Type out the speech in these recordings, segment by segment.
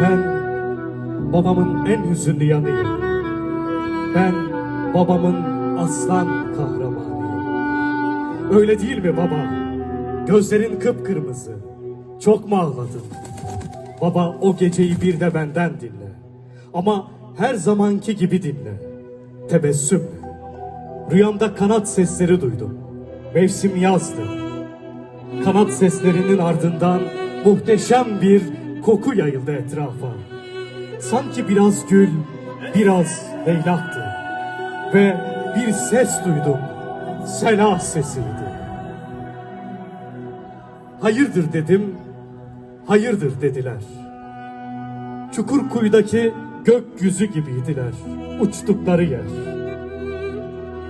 Ben babamın en hüzünlü yanıyım. Ben babamın aslan kahramanıyım. Öyle değil mi baba? Gözlerin kıpkırmızı. Çok mu ağladın? Baba o geceyi bir de benden dinle. Ama her zamanki gibi dinle. Tebessüm. Rüyamda kanat sesleri duydum. Mevsim yazdı. Kanat seslerinin ardından muhteşem bir koku yayıldı etrafa. Sanki biraz gül, biraz leylaktı. Ve bir ses duydum. Sela sesiydi. Hayırdır dedim, hayırdır dediler. Çukurkuyu'daki gökyüzü gibiydiler, uçtukları yer.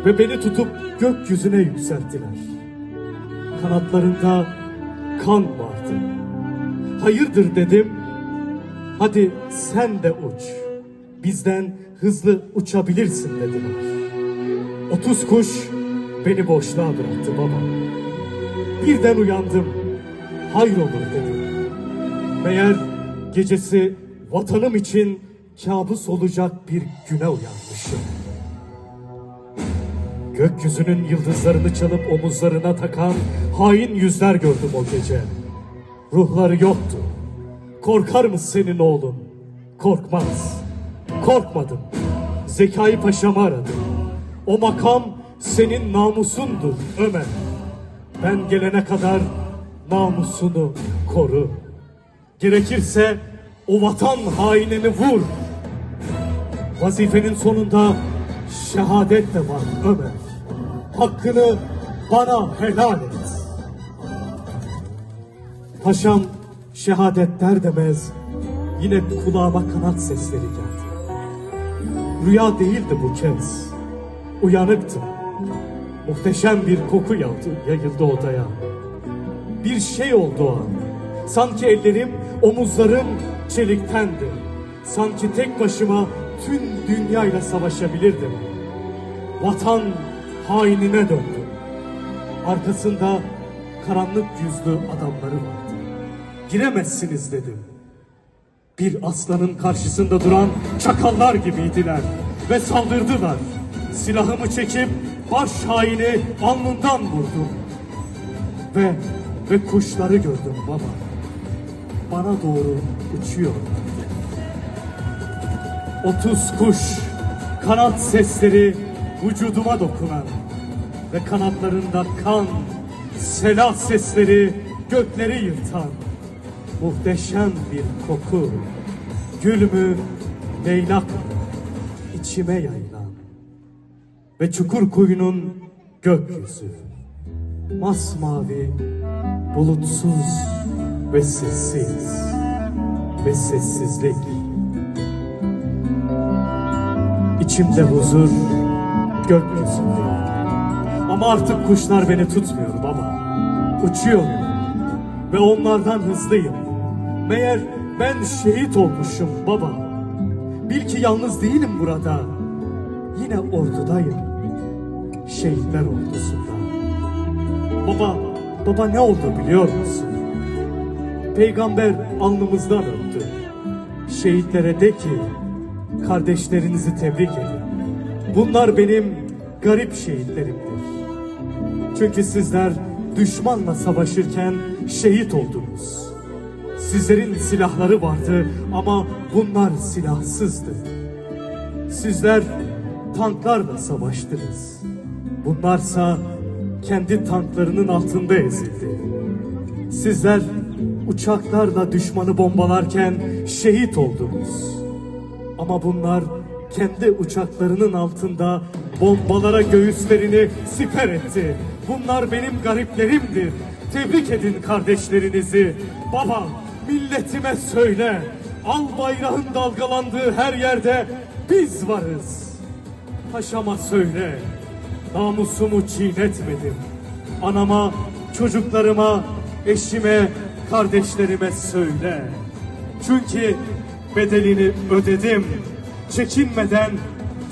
Ve beni tutup gökyüzüne yükselttiler. Kanatlarında kan vardı. Hayırdır dedim, hadi sen de uç. Bizden hızlı uçabilirsin dediler. Otuz kuş beni boşluğa bıraktı baba. Birden uyandım. Hayrolur dedim. Meğer gecesi vatanım için kabus olacak bir güne uyanmışım. Gökyüzünün yıldızlarını çalıp omuzlarına takan hain yüzler gördüm o gece. Ruhları yoktu. Korkar mı senin oğlun? Korkmaz. Korkmadım. Zekai Paşa'mı aradım. O makam senin namusundur Ömer. Ben gelene kadar namusunu koru. Gerekirse o vatan hainini vur. Vazifenin sonunda şehadet de var Ömer. Hakkını bana helal et. Paşam şehadet der demez yine kulağıma kanat sesleri geldi. Rüya değildi bu kez. Uyanıktım. Muhteşem bir koku yayıldı, yayıldı odaya. Bir şey oldu o an. Sanki ellerim, omuzlarım çeliktendi. Sanki tek başıma tüm dünyayla savaşabilirdim. Vatan hainine döndü. Arkasında karanlık yüzlü adamları vardı. Giremezsiniz dedim. Bir aslanın karşısında duran çakallar gibiydiler ve saldırdılar. Silahımı çekip baş haini alnından vurdum. Ve ve kuşları gördüm baba. Bana doğru uçuyorlardı. Otuz kuş, kanat sesleri vücuduma dokunan ve kanatlarında kan, selah sesleri gökleri yırtan muhteşem bir koku, gül mü, leylak içime yayılan ve çukur kuyunun gökyüzü, masmavi, bulutsuz ve sessiz ve sessizlik. İçimde huzur, gökyüzünde. Ama artık kuşlar beni tutmuyor baba. Uçuyorum ve onlardan hızlıyım. Meğer ben şehit olmuşum baba. Bil ki yalnız değilim burada. Yine ordudayım. Şehitler ordusunda. Baba, baba ne oldu biliyor musun? Peygamber alnımızdan öptü. Şehitlere de ki, kardeşlerinizi tebrik edin. Bunlar benim garip şehitlerimdir. Çünkü sizler düşmanla savaşırken şehit oldunuz. Sizlerin silahları vardı ama bunlar silahsızdı. Sizler tanklarla savaştınız. Bunlarsa kendi tanklarının altında ezildi. Sizler uçaklarla düşmanı bombalarken şehit oldunuz. Ama bunlar kendi uçaklarının altında bombalara göğüslerini siper etti. Bunlar benim gariplerimdir. Tebrik edin kardeşlerinizi. Baba, milletime söyle. Al bayrağın dalgalandığı her yerde biz varız. Paşama söyle. Namusumu çiğnetmedim. Anama, çocuklarıma, eşime, kardeşlerime söyle. Çünkü bedelini ödedim. Çekinmeden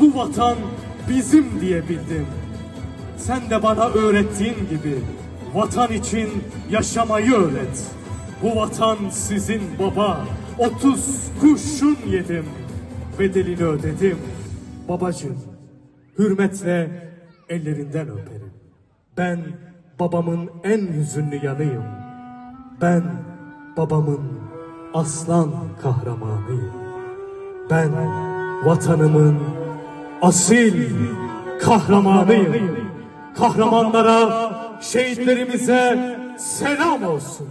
bu vatan bizim diyebildim. Sen de bana öğrettiğin gibi vatan için yaşamayı öğret. Bu vatan sizin baba. Otuz kurşun yedim. Bedelini ödedim. Babacığım, hürmetle ellerinden öperim. Ben babamın en hüzünlü yanıyım. Ben babamın aslan kahramanıyım. Ben vatanımın asil kahramanıyım. Kahramanlara, şehitlerimize selam olsun.